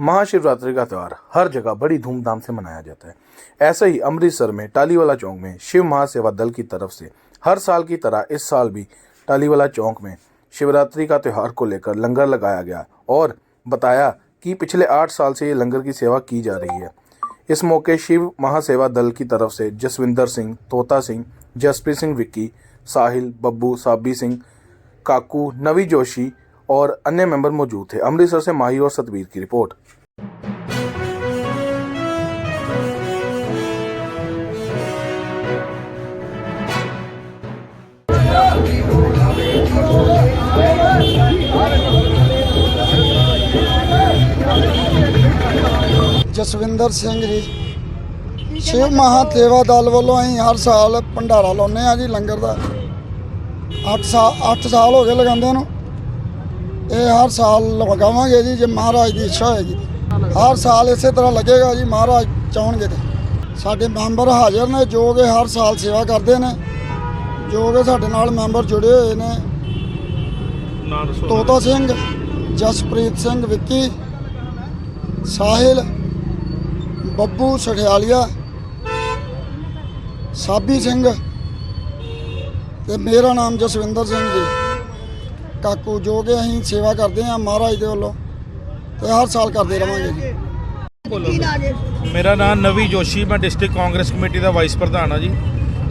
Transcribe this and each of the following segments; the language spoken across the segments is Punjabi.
महाशिवरात्रि का त्यौहार हर जगह बड़ी धूमधाम से मनाया जाता है। ऐसे ही अमृतसर में टालीवाला चौक में शिव महासेवा दल की तरफ़ से हर साल की तरह इस साल भी टालीवाला चौक में शिवरात्रि का त्यौहार को लेकर लंगर लगाया गया और बताया कि पिछले आठ साल से ये लंगर की सेवा की जा रही है। इस मौके शिव महासेवा दल की तरफ़ से जसविंदर सिंह, तोता सिंह, जसप्रीत सिंह, विक्की, साहिल, बब्बू, साबी सिंह, काकू, नवी जोशी और अन्य मेंबर मौजूद थे अमृतसर से माही और सतबीर की रिपोर्ट ਜਸਵਿੰਦਰ ਸਿੰਘ ਜੀ ਸ਼ਿਵ ਮਹਾਤੇਵਾ ਦਲ ਵੱਲੋਂ ਅਸੀਂ ਹਰ ਸਾਲ ਭੰਡਾਰਾ ਲਾਉਂਦੇ ਆ ਜੀ ਲੰਗਰ ਦਾ 8 ਸਾਲ 8 ਸਾਲ ਹੋ ਗਏ ਲਗਾਉਂਦੇ ਨੂੰ ਇਹ ਹਰ ਸਾਲ ਲਗਾਵਾਂਗੇ ਜੀ ਜੇ ਮਹਾਰਾਜ ਦੀ ਇੱਛਾ ਹੋਏਗੀ। ਹਰ ਸਾਲ ਇਸੇ ਤਰ੍ਹਾਂ ਲੱਗੇਗਾ ਜੀ ਮਹਾਰਾਜ ਚਾਹਣਗੇ ਤੇ। ਸਾਡੇ ਮੈਂਬਰ ਹਾਜ਼ਰ ਨੇ ਜੋ ਕਿ ਹਰ ਸਾਲ ਸੇਵਾ ਕਰਦੇ ਨੇ ਜੋ ਕਿ ਸਾਡੇ ਨਾਲ ਮੈਂਬਰ ਜੁੜੇ ਹੋਏ ਨੇ। ਤੋਤਾ ਸਿੰਘ ਜਸਪ੍ਰੀਤ ਸਿੰਘ ਵਿੱਕੀ ਸਾਹਿਲ ਬੱਬੂ ਸਠਿਆਲੀਆ ਸਾਬੀ ਸਿੰਘ ਤੇ ਮੇਰਾ ਨਾਮ ਜਸਵਿੰਦਰ ਸਿੰਘ ਜੀ। ਕਾਕੂ ਜੋ ਕਿ ਅਸੀਂ ਸੇਵਾ ਕਰਦੇ ਹਾਂ ਮਹਾਰਾਜ ਦੇ ਵੱਲੋਂ ਤੇ ਹਰ ਸਾਲ ਕਰਦੇ ਰਵਾਂਗੇ ਜੀ। ਮੇਰਾ ਨਾਮ ਨਵੀ ਜੋਸ਼ੀ ਮੈਂ ਡਿਸਟ੍ਰਿਕਟ ਕਾਂਗਰਸ ਕਮੇਟੀ ਦਾ ਵਾਈਸ ਪ੍ਰਧਾਨ ਆ ਜੀ।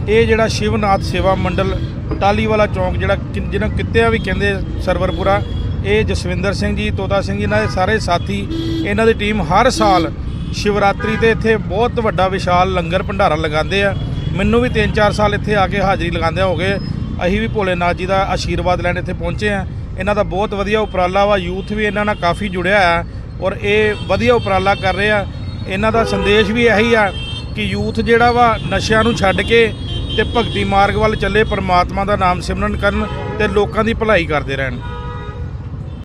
ਇਹ ਜਿਹੜਾ ਸ਼ਿਵਨਾਥ ਸੇਵਾ ਮੰਡਲ ਟਾਲੀਵਾਲਾ ਚੌਂਕ ਜਿਹੜਾ ਕਿ- ਜਿਹਨਾਂ ਕਿੱਤਿਆ ਵੀ ਕਹਿੰਦੇ ਸਰਵਰਪੁਰਾ ਇਹ ਜਸਵਿੰਦਰ ਸਿੰਘ ਜੀ ਤੋਤਾ ਸਿੰਘ ਜੀ ਇਹਨਾਂ ਦੇ ਸਾਰੇ ਸਾਥੀ ਇਹਨਾਂ ਦੀ ਟੀਮ ਹਰ ਸਾਲ ਸ਼ਿਵਰਾਤਰੀ ਤੇ ਇੱਥੇ ਬਹੁਤ ਵੱਡਾ ਵਿਸ਼ਾਲ ਲੰਗਰ ਭੰਡਾਰਾ ਲਗਾਉਂਦੇ ਆ। ਮੈਨੂੰ ਵੀ 3-4 ਸਾਲ ਇੱਥੇ ਆ ਕੇ ਹਾਜ਼ਰੀ ਲਗਾਉਂਦੇ ਹੋ ਗਏ। ਅਸੀਂ ਵੀ ਭੋਲੇਨਾਥ ਜੀ ਦਾ ਆਸ਼ੀਰਵਾਦ ਲੈਣ ਇੱਥੇ ਪਹੁੰਚੇ ਆ ਇਹਨਾਂ ਦਾ ਬਹੁਤ ਵਧੀਆ ਉਪਰਾਲਾ ਵਾ, ਯੂਥ ਵੀ ਇਹਨਾਂ ਨਾਲ ਕਾਫੀ ਜੁੜਿਆ ਆ ਔਰ ਇਹ ਵਧੀਆ ਉਪਰਾਲਾ ਕਰ ਰਹੇ ਆ। ਇਹਨਾਂ ਦਾ ਸੰਦੇਸ਼ ਵੀ ਇਹੀ ਆ ਕਿ ਯੂਥ ਜਿਹੜਾ ਵਾ, ਨਸ਼ਿਆਂ ਨੂੰ ਛੱਡ ਕੇ ਤੇ ਭਗਤੀ ਮਾਰਗ ਵੱਲ ਚੱਲੇ, ਪਰਮਾਤਮਾ ਦਾ ਨਾਮ ਸਿਮਰਨ ਕਰਨ ਤੇ ਲੋਕਾਂ ਦੀ ਭਲਾਈ ਕਰਦੇ ਰਹਿਣ।